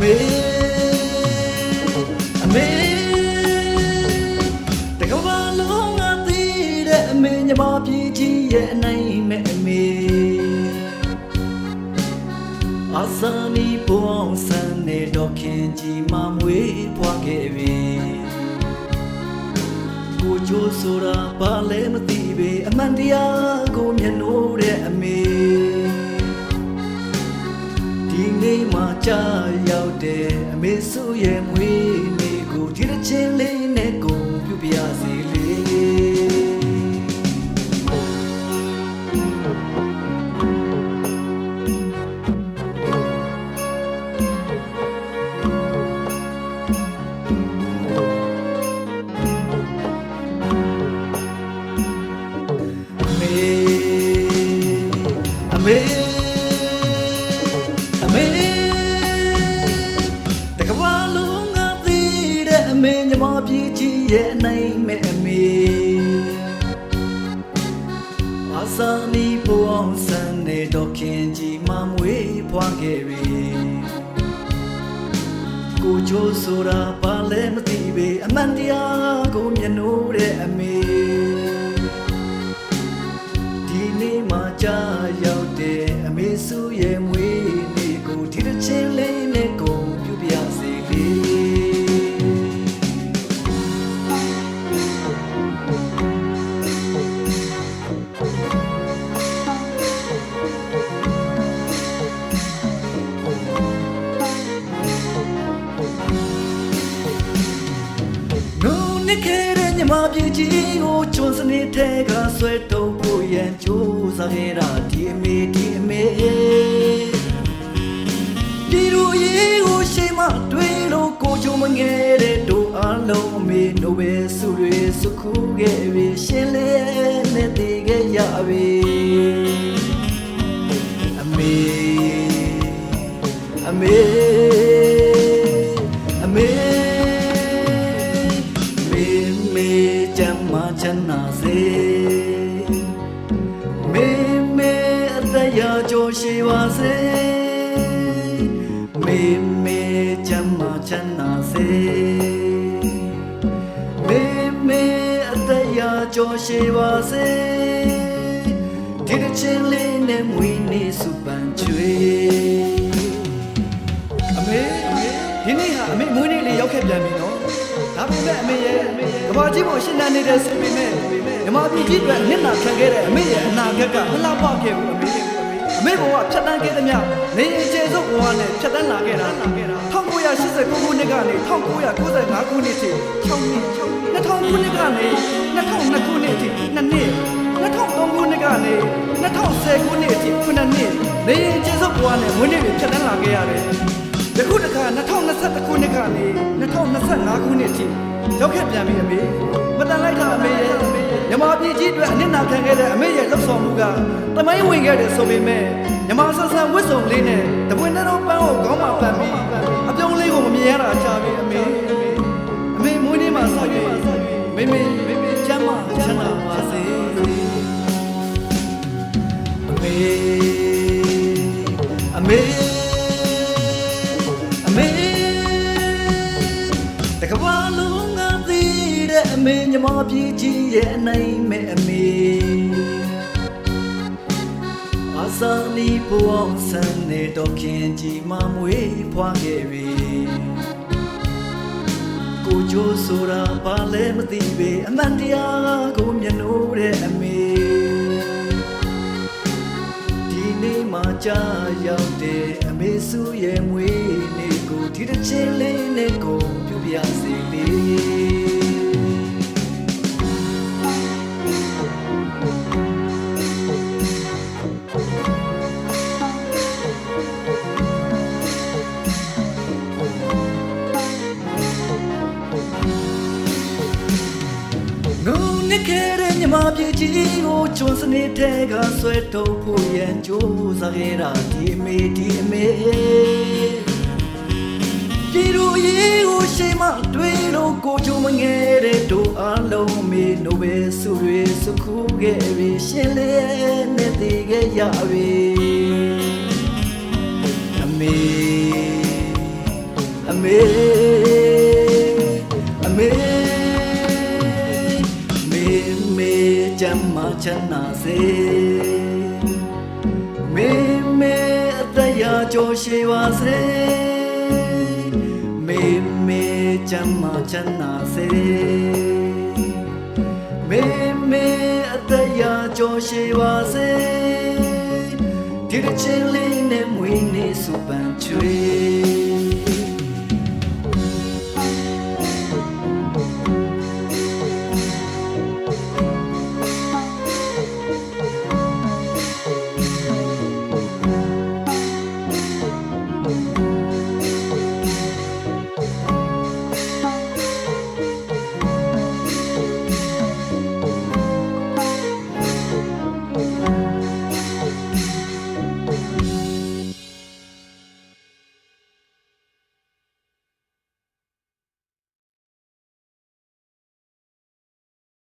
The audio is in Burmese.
မေအမေတကဘာလုံးငါသိတဲ့အမေညီမပြည်ကြီးရဲ့အနိုင်မဲ့အမေအစနီပေါင်းစံနေတော့ခင်ကြီးမမွေးဖွားခဲ့ပြီကိုချိုးဆိုတာဘာလဲမသိပေအမှန်တရားကိုမျက်နှိုးတဲ့အမေဒီနေ့မှကြာ ရောက်တဲ့အမေဆိုရဲ့မွေးနေ့ကိုဒီတစ်ချင်းလေးနဲ့ကိုပြုပြရစီလေအမေအမေ မေညီမပြေးကြီးရဲ့အနိုင်မဲ့အမေအစာနီပေါ်အောင်ဆန်းနေတော့ခင်ကြီးမမွေးဖွားခဲ့ပြီကိုချိုးဆိုတာဘာလဲမသိပေအမှန်တရားကိုမျက်နှိုးတဲ့အမေဒီနေ့မှကြာရောက်တဲ့အမေစုရဲ့မွေး တဲ့ညမပြေကြီးကိုချွန်စနေထဲကဆွဲတုပ်ဖို့ရန်ကြိုးစားခဲ့တာဒီအမေဒီအမေဒီလိုရေးကိုရှိမှတွေးလို့ကိုချုံမငယ်တဲ့တို့အလုံးအမေနိုဘယ်စုတွေစုခုခဲ့ပြီရှင်လေးနဲ့တည်ခဲ့ရပြီအမေအမေ ကြမ်းမချမ်းသာစေမေမေအသက်ရကြောရှိပါစေမေမေကြမ်းမချမ်းသာစေမေမေအသက်ရကြောရှိပါစေဒီတစ်ချင်းလေးနဲ့မွေးနေစုပန်ချွေအမေဒီနေ့ဟာအမေမွေးနေ့လေးရောက်ခဲ့ပြန်ပြီနော် ဒါပေမဲ့အမေရဲ့ကဘာကြီးပေါ်ရှင်းတန်းနေတဲ့ဆိုပေမဲ့မြမပြည်ကြီးအတွက်နစ်နာခံခဲ့တဲ့အမေရဲ့အနာဂတ်ကမလှပခဲ့ဘူးအမေအမေဘဝဖြတ်တန်းခဲ့သမျှနေရင်ကျေစုပ်ဘဝနဲ့ဖြတ်တန်းလာခဲ့တာ1989ခုနှစ်ကနေ1995ခုနှစ်ထိ6နှစ်2000ခုနှစ်ကနေ2002ခုနှစ်ထိ2နှစ်2003ခုနှစ်ကနေ2010ခုနှစ်အထိ9နှစ်နေရင်ကျေစုပ်ဘဝနဲ့မွေးနေ့တွေဖြတ်တန်းလာခဲ့ရတယ် ယခုတခါ2021ခုနှစ်ကနေ2025ခုနှစ်ထိရောက်ခဲ့ပြန်ပြီအမေမတန်လိုက်တာအမေရဲ့မြမပြည်ကြီးအတွက်အနစ်နာခံခဲ့တဲ့အမေရဲ့လှုပ်ဆောင်မှုကတမိုင်းဝင်ခဲ့တယ်ဆိုပေမဲ့မြမဆန်ဆန်ဝစ်စုံလေးနဲ့တပွင့်နှလုံးပန်းကိုခေါင်းမှာပန်ပြီးအပြုံးလေးကိုမမြင်ရတာကြာပြီအမေအမေမွေးနေ့မှာဆောက်၍မေမေချမ်းမ ကဘာလုံးငါသိတဲ့အမေညီမပြေးကြီးရဲ့အနိုင်မဲ့အမေအစာနီပွန်ဆန်နေတော့ခင်ကြီးမမွေးဖွားခဲ့ပြီကိုချိုးဆိုတာဘာလဲမသိပေအမှန်တရားကိုမျက်နှိုးတဲ့အမေဒီနေ့မှကြာရောက်တဲ့အမေစုရဲ့မွေးနေ့ကို ဒီတစ်ချင်းလေးနဲ့ကိုပြုပြစေလေငုံနေခဲ့တဲ့မြမပြေကြီးကိုချွန်စနေထဲကဆွဲထုတ်ဖို့ရန်ကြိုးစားခဲ့တာဒီအမေဒီအမေ ဒီလိုရေးကိုရှိမှတွေးလို့ကိုချုံမငယ်တဲ့တို့အလုံးမေနိုဘယ်စုတွေစုခုခဲ့ပြီရှင်လေးနဲ့တည်ခဲ့ရပြီအမေအမေအမေ မေမေကြ မ်းမာချမ်းသာစေမေမေအသက်ရာကျော်ရှိပါစေမေမေချ မ်းမာချမ်းသာစေမေမေအသက်ရာကျော်ရှိပါစေဒီတစ်ချင်းလေးနဲ့မွေးနေစုပန်ချွေ